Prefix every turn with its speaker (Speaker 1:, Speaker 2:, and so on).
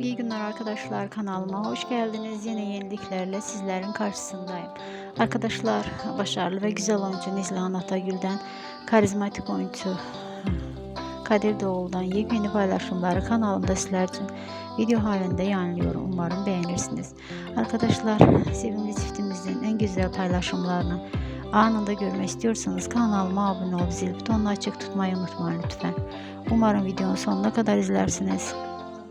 Speaker 1: İyi günler arkadaşlar kanalıma hoş geldiniz. Yine yeniliklerle sizlerin karşısındayım. Arkadaşlar başarılı ve güzel oyuncu Nizlan Atagül'den karizmatik oyuncu Kadir Doğulu'dan yepyeni paylaşımları kanalımda sizler için video halinde yayınlıyorum. Umarım beğenirsiniz. Arkadaşlar sevimli çiftimizin en güzel paylaşımlarını anında görmek istiyorsanız kanalıma abone olup zil butonunu açık tutmayı unutmayın lütfen. Umarım videonun sonuna kadar izlersiniz.